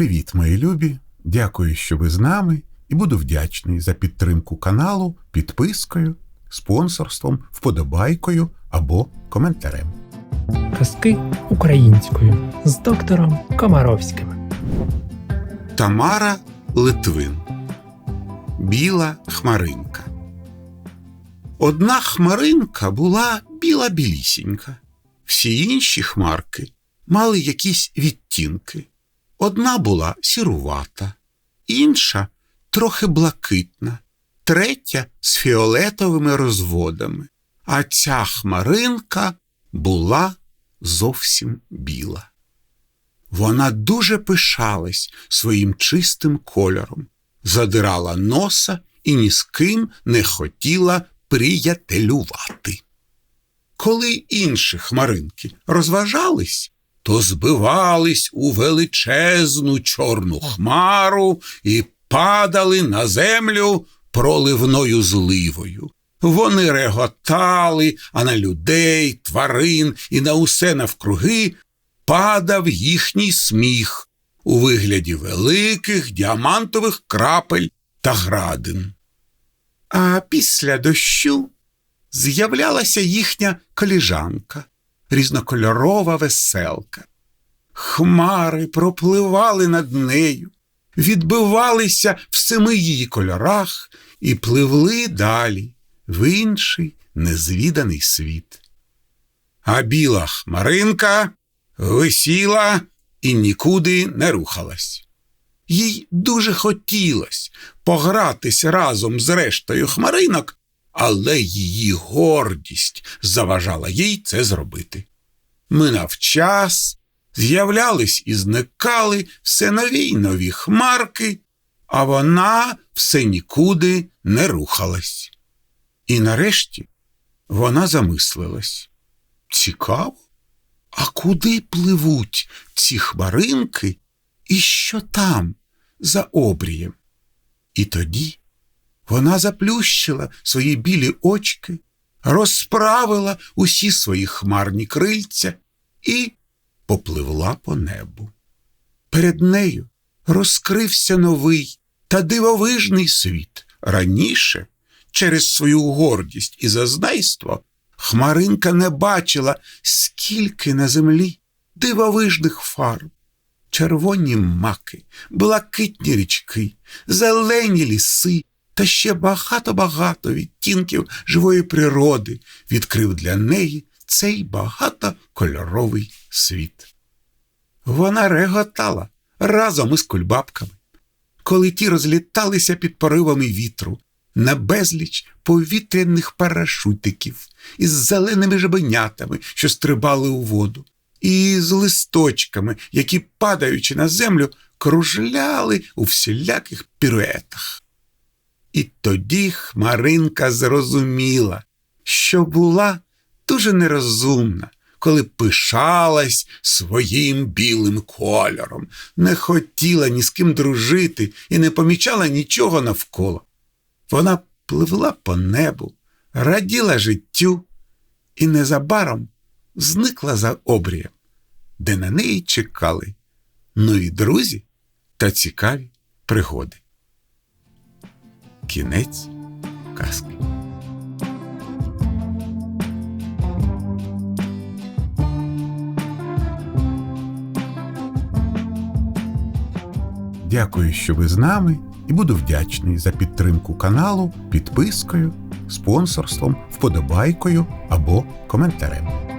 Привіт, мої любі! Дякую, що ви з нами, і буду вдячний за підтримку каналу, підпискою, спонсорством, вподобайкою або коментарем. Казки українською з доктором Комаровським. Тамара Литвин Біла хмаринка. Одна хмаринка була біла білісінька. Всі інші хмарки мали якісь відтінки. Одна була сірувата, інша трохи блакитна, третя з фіолетовими розводами, а ця хмаринка була зовсім біла. Вона дуже пишалась своїм чистим кольором, задирала носа і ні з ким не хотіла приятелювати. Коли інші хмаринки розважались, то збивались у величезну чорну хмару і падали на землю проливною зливою. Вони реготали, а на людей, тварин і на усе навкруги падав їхній сміх у вигляді великих діамантових крапель та градин. А після дощу з'являлася їхня коліжанка, різнокольорова веселка. Хмари пропливали над нею, відбивалися в семи її кольорах і пливли далі в інший незвіданий світ. А біла хмаринка висіла і нікуди не рухалась. Їй дуже хотілось погратися разом з рештою хмаринок, але її гордість заважала їй це зробити. Минав час, з'являлись і зникали все нові й нові хмарки, а вона все нікуди не рухалась. І нарешті вона замислилась. Цікаво, а куди пливуть ці хмаринки і що там за обрієм? І тоді вона заплющила свої білі очки, розправила усі свої хмарні крильця і попливла по небу. Перед нею розкрився новий та дивовижний світ. Раніше, через свою гордість і зазнайство, Хмаринка не бачила, скільки на землі дивовижних фарб, червоні маки, блакитні річки, зелені ліси та ще багато-багато відтінків живої природи відкрив для неї цей багатокольоровий світ. Вона реготала разом із кульбабками, коли ті розліталися під поривами вітру на безліч повітряних парашутиків із зеленими жабенятами, що стрибали у воду, і з листочками, які, падаючи на землю, кружляли у всіляких піруетах. І тоді Хмаринка зрозуміла, що була дуже нерозумна, коли пишалась своїм білим кольором, не хотіла ні з ким дружити і не помічала нічого навколо. Вона пливла по небу, раділа життю і незабаром зникла за обрієм, де на неї чекали нові друзі та цікаві пригоди. Кінець казки. Дякую, що ви з нами, і буду вдячний за підтримку каналу підпискою, спонсорством, вподобайкою або коментарем.